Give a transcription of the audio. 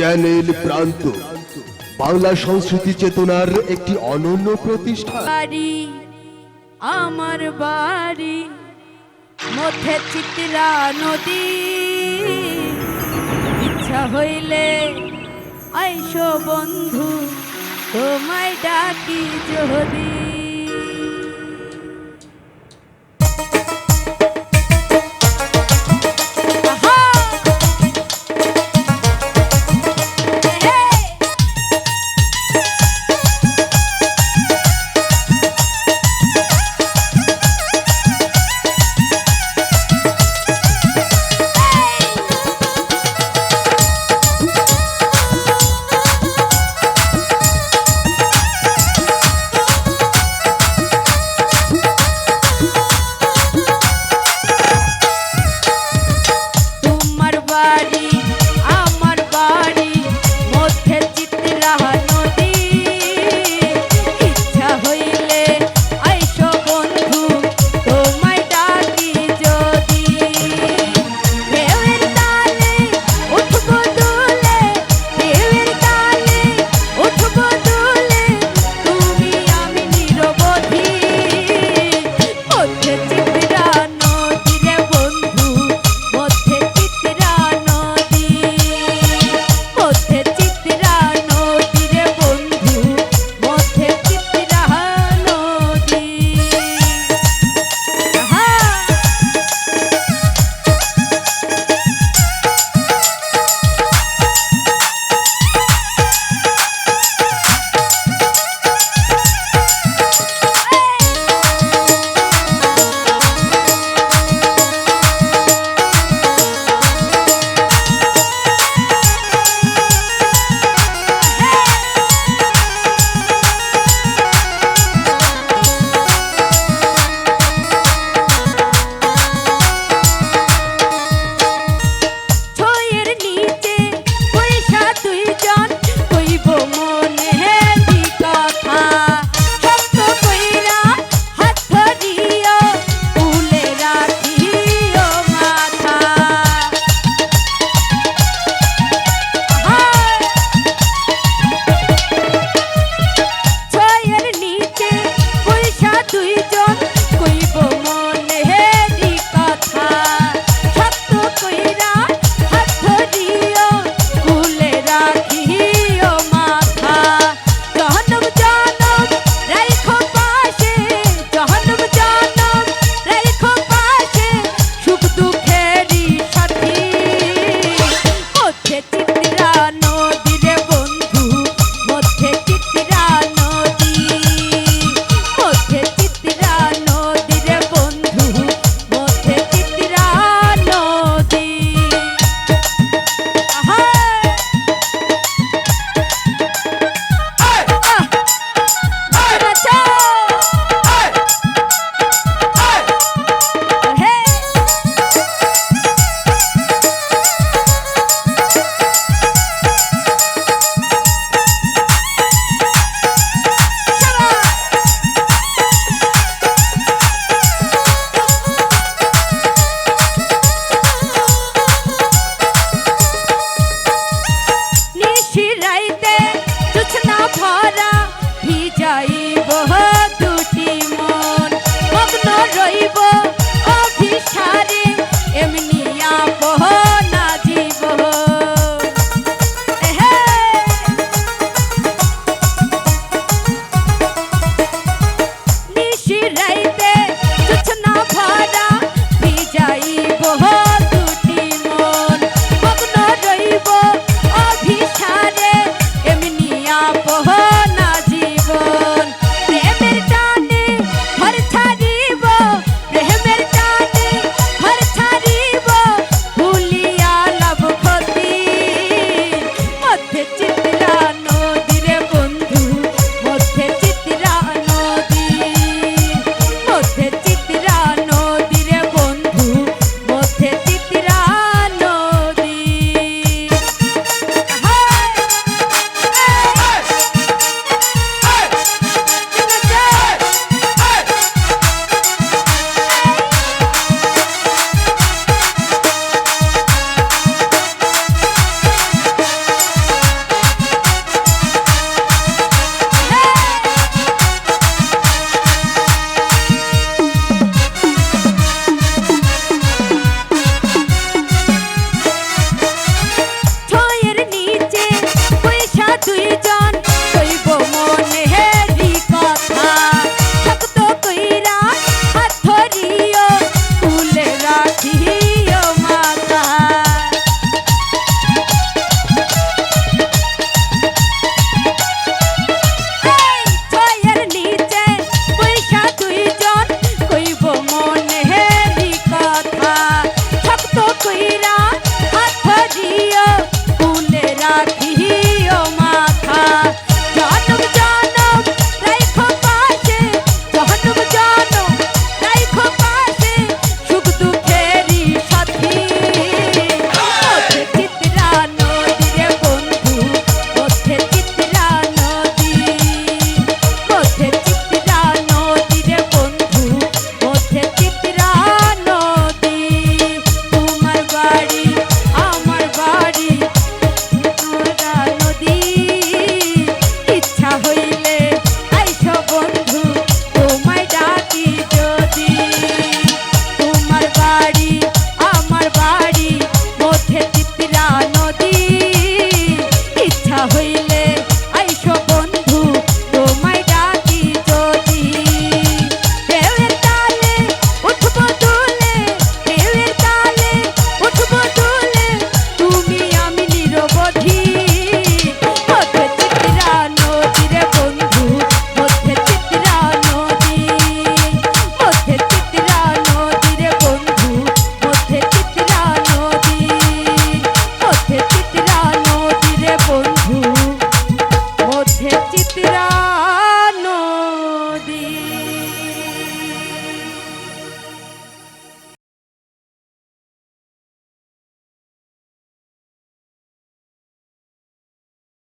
Channel প্রান্ত। বাংলা সংস্কৃতি চেতনার একটি অনন্য প্রতিষ্ঠান। বাড়ি, আমার বাড়ি মধ্যে চিত্রা নদী। ইচ্ছা হইলে আইসো বন্ধু, তোমায় ডাকি যদি Tira